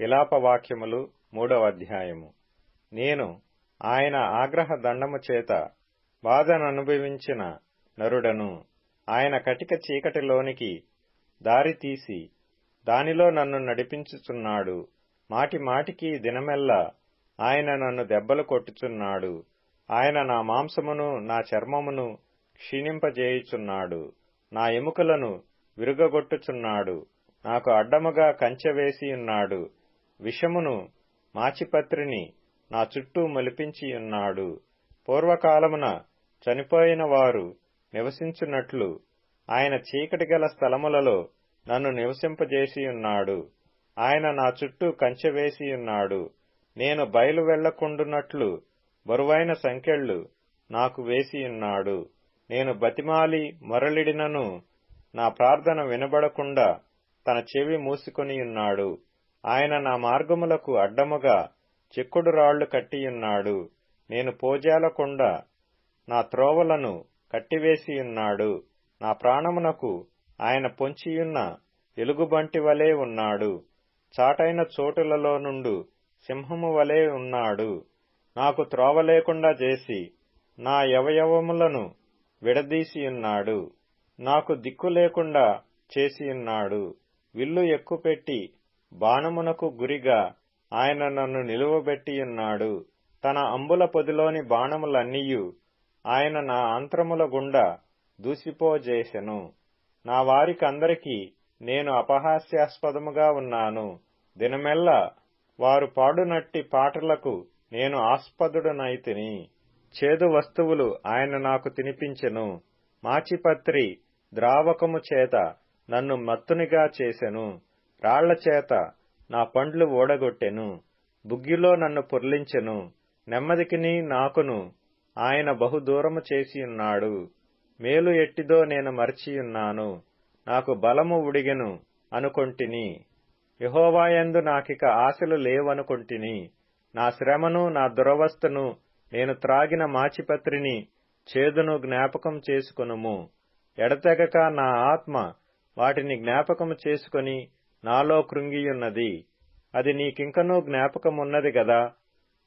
విలాపవాక్యములు మూడవ అధ్యాయము. నేను ఆయన ఆగ్రహ దండము చేత బాధననుభవించిన నరుడను ఆయన కటిక చీకటిలోనికి దారితీసి దానిలో నన్ను నడిపించుచున్నాడు. మాటి మాటికి దినమెల్లా ఆయన నన్ను దెబ్బలు కొట్టుచున్నాడు. ఆయన నా మాంసమును నా చర్మమును క్షీణింపజేయుచున్నాడు. నా ఎముకలను విరుగగొట్టుచున్నాడు. నాకు అడ్డముగా కంచె వేసియున్నాడు. విషమును మాచిపత్రిని నా చుట్టూ మలిపించియున్నాడు పూర్వకాలమున చనిపోయిన వారు నివసించున్నట్లు ఆయన చీకటి గల స్థలములలో నన్ను నివసింపజేసియున్నాడు ఆయన నా చుట్టూ కంచె వేసియున్నాడు నేను బయలు వెళ్ళకుండునట్లు బరువైన సంకెళ్ళు నాకు వేసియున్నాడు నేను బతిమాలి మొరలిడినను నా ప్రార్థన వినబడకుండా తన చెవి మూసుకొనియున్నాడు ఆయన నా మార్గములకు అడ్డముగా చెక్కుడు రాళ్ళు కట్టియున్నాడు. నేను పోజాలకుండా నా త్రోవలను కట్టివేసియున్నాడు. నా ప్రాణమునకు ఆయన పొంచియున్న ఎలుగుబంటి వలె ఉన్నాడు. చాటైన చోటులలో నుండు సింహము వలె ఉన్నాడు. నాకు త్రోవ లేకుండా చేసి నా యవయవములను విడదీసియున్నాడు. నాకు దిక్కు లేకుండా చేసియున్నాడు. విల్లు ఎక్కుపెట్టి బాణమునకు గురిగా ఆయన నన్ను నిలువబెట్టియున్నాడు. తన అంబుల పొదిలోని బాణములన్నీయు ఆయన నా అంత్రముల గుండా దూసిపోజేసెను. నా వారికందరికీ నేను అపహాస్యాస్పదముగా ఉన్నాను. దినమెల్లా వారు పాడునట్టి పాటలకు నేను ఆస్పదుడనైతిని చేదు వస్తువులు ఆయన నాకు తినిపించెను. మాచిపత్రి ద్రావకము చేత నన్ను మత్తునిగా చేసెను. రాళ్ళ చేత నా పండ్లు ఓడగొట్టెను బుగ్గిలో నన్ను పొర్లించెను నెమ్మదికిని నాకును ఆయన బహుదూరము చేసియున్నాడు. మేలు ఎట్టిదో నేను మరచియున్నాను నాకు బలము ఉడిగెను అనుకొంటిని. యహోవాయందు నాకిక ఆశలు లేవనుకొంటిని నా శ్రమను నా దురవస్థను నేను త్రాగిన మాచిపత్రిని చేదును జ్ఞాపకం చేసుకొనుము. ఎడతెగక నా ఆత్మ వాటిని జ్ఞాపకము చేసుకొని నాలో కృంగియున్నది. అది నీకింకనూ జ్ఞాపకమున్నది గదా.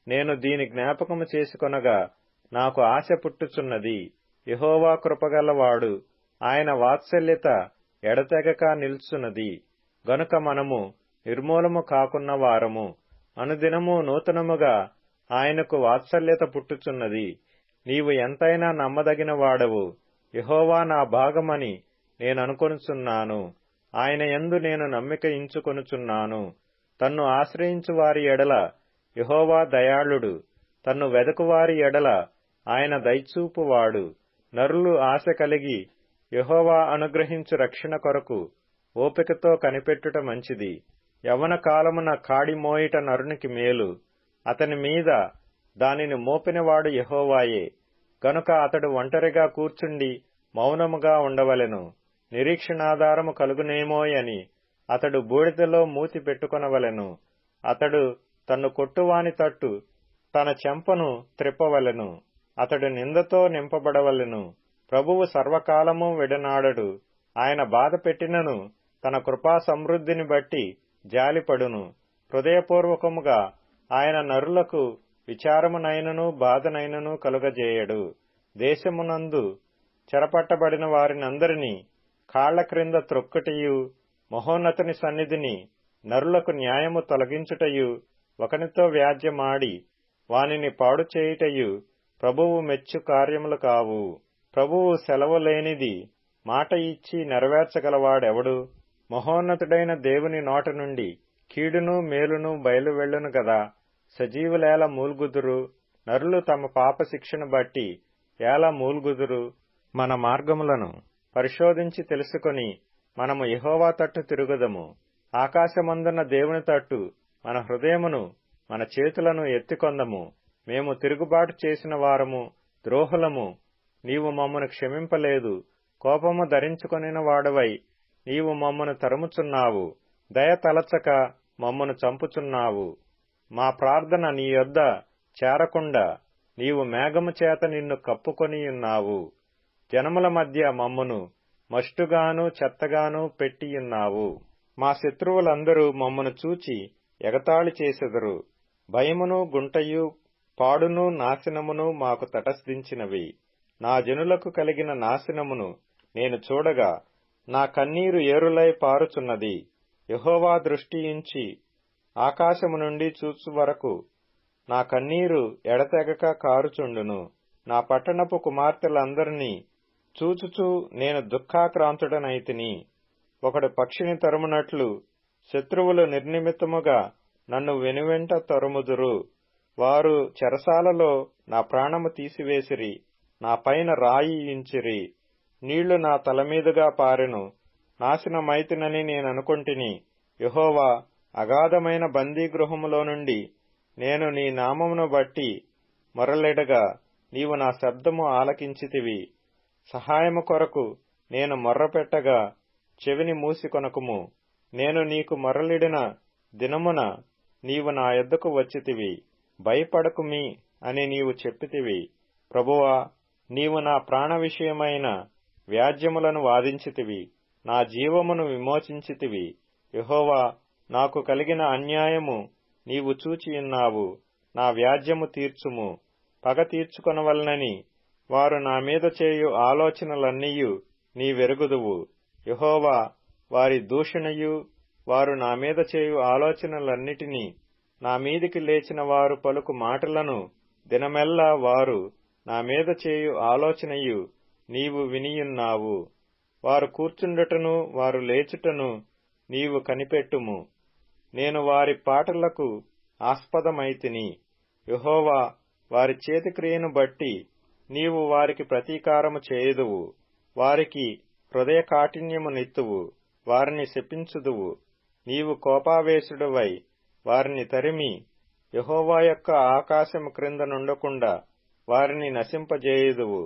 నేను దీని జ్ఞాపకము చేసుకొనగా నాకు ఆశ పుట్టుచున్నది. యహోవా కృపగలవాడు. ఆయన వాత్సల్యత ఎడతెగక నిల్చున్నది. గనుక మనము నిర్మూలము కాకున్న వారము అనుదినము నూతనముగా ఆయనకు వాత్సల్యత పుట్టుచున్నది. నీవు ఎంతైనా నమ్మదగిన వాడవు. యహోవా నా భాగమని నేననుకొనుచున్నాను. ఆయన ఎందు నేను నమ్మిక ఇంచుకొనుచున్నాను. తన్ను ఆశ్రయించు వారి ఎడల యహోవా దయాళుడు. తన్ను వెదకువారి ఎడల ఆయన దయచూపువాడు. నరులు ఆశ కలిగి యహోవా అనుగ్రహించు రక్షణ కొరకు ఓపికతో కనిపెట్టుట మంచిది. యవన కాలమున కాడిమోయిట నరునికి మేలు. అతని మీద దానిని మోపినవాడు యహోవాయే. గనుక అతడు ఒంటరిగా కూర్చుండి మౌనముగా ఉండవలెను. నిరీక్షణాధారము కలుగునేమోయని అతడు బూడిదలో మూతి పెట్టుకొనవలెను. అతడు తన్ను కొట్టువాని తట్టు తన చెంపను త్రిప్పవలెను. అతడు నిందతో నింపబడవలెను. ప్రభువు సర్వకాలము విడనాడడు. ఆయన బాధ పెట్టినను తన కృపా సమృద్ధిని బట్టి జాలిపడును. హృదయపూర్వకముగా ఆయన నరులకు విచారమునైనను బాధనైనను కలుగజేయడు. దేశమునందు చెరపట్టబడిన వారినందరినీ కాళ్ళ క్రింద త్రొక్కటియు మహోన్నతుని సన్నిధిని నరులకు న్యాయము తొలగించుటయు ఒకనితో వ్యాజ్యమాడి వానిని పాడు చేయుటయు ప్రభువు మెచ్చు కార్యములు కావు. ప్రభువు సెలవు లేనిది మాట ఇచ్చి నెరవేర్చగలవాడెవడు? మహోన్నతుడైన దేవుని నోట నుండి కీడును మేలును బయలువెళ్ళును గదా. సజీవులేల మూల్గుదురు. నరులు తమ పాపశిక్షను బట్టి ఎలా మూల్గుదురు? మన మార్గములను పరిశోధించి తెలుసుకొని మనము యహోవా తట్టు తిరుగుదము. ఆకాశమందున్న దేవుని తట్టు మన హృదయమును మన చేతులను ఎత్తికొందము. మేము తిరుగుబాటు చేసిన వారము ద్రోహులము. నీవు మమ్మను క్షమింపలేదు. కోపము ధరించుకొనిన వాడవై నీవు మమ్మను తరుముచున్నావు. దయ తలచక మమ్మను చంపుచున్నావు. మా ప్రార్థన నీ యొద్ద చేరకుండా నీవు మేఘము చేత నిన్ను కప్పుకొనియున్నావు. జనముల మధ్య మమ్మును మష్టుగాను చెత్తగాను పెట్టియున్నావు. మా శత్రువులందరూ మమ్మను చూచి ఎగతాళి చేసెదరు. భయమును గుంటయు పాడును నాశనమును మాకు తటస్థించినవి. నా జనులకు కలిగిన నాశనమును నేను చూడగా నా కన్నీరు ఏరులై పారుచున్నది. యహోవా దృష్టియించి ఆకాశము నుండి చూచు వరకు నా కన్నీరు ఎడతెగక కారుచుండును. నా పట్టణపు కుమార్తెలందరినీ చూచుచూ నేను దుఃఖాక్రాంతుడనైతిని. ఒకడు పక్షిని తరుమునట్లు శత్రువులు నిర్నిమిత్తముగా నన్ను వెనువెంట తరుముదురు. వారు చెరసాలలో నా ప్రాణము తీసివేసిరి నా పైన రాయి ఇంచిరి. నీళ్ళు నా తలమీదుగా పారెను. నాశనమైతినని నేననుకొంటిని. యహోవా అగాధమైన బందీగృహములో నుండి నేను నీ నామమును బట్టి మొరలెడగా నీవు నా శబ్దము ఆలకించితివి. సహాయము కొరకు నేను మొర్రపెట్టగా చెవిని మూసి కొనకుము. నేను నీకు మొరలిడిన దినమున నీవు నా ఎద్దకు వచ్చితివి. భయపడకుమి అని నీవు చెప్పితివి. ప్రభువా నీవు నా ప్రాణ విషయమైన వ్యాజ్యములను వాదించితివి. నా జీవమును విమోచించితివి. యహోవా నాకు కలిగిన అన్యాయము నీవు చూచియున్నావు నా వ్యాజ్యము తీర్చుము. పగ తీర్చుకొనవలనని వారు నా మీద చేయు ఆలోచనలన్నీయు నీ వెరుగుదువు యహోవా వారి దూషణయు వారు నా మీద చేయు ఆలోచనలన్నిటినీ నా మీదికి లేచిన వారు పలుకు మాటలను దినమెల్లా వారు నా మీద చేయు ఆలోచనయు నీవు వినియున్నావు. వారు కూర్చుండుటను వారు లేచుటను నీవు కనిపెట్టుము. నేను వారి పాటలకు ఆస్పదమైతిని. యహోవా వారి చేతిక్రియను బట్టి నీవు వారికి ప్రతీకారము చేయుదువు వారికి హృదయ కాఠిన్యము నెత్తువు వారిని శపించుదువు. నీవు కోపావేశుడువై వారిని తరిమి యహోవా యొక్క ఆకాశము క్రింద నుండకుండా వారిని నశింపజేయుదువు.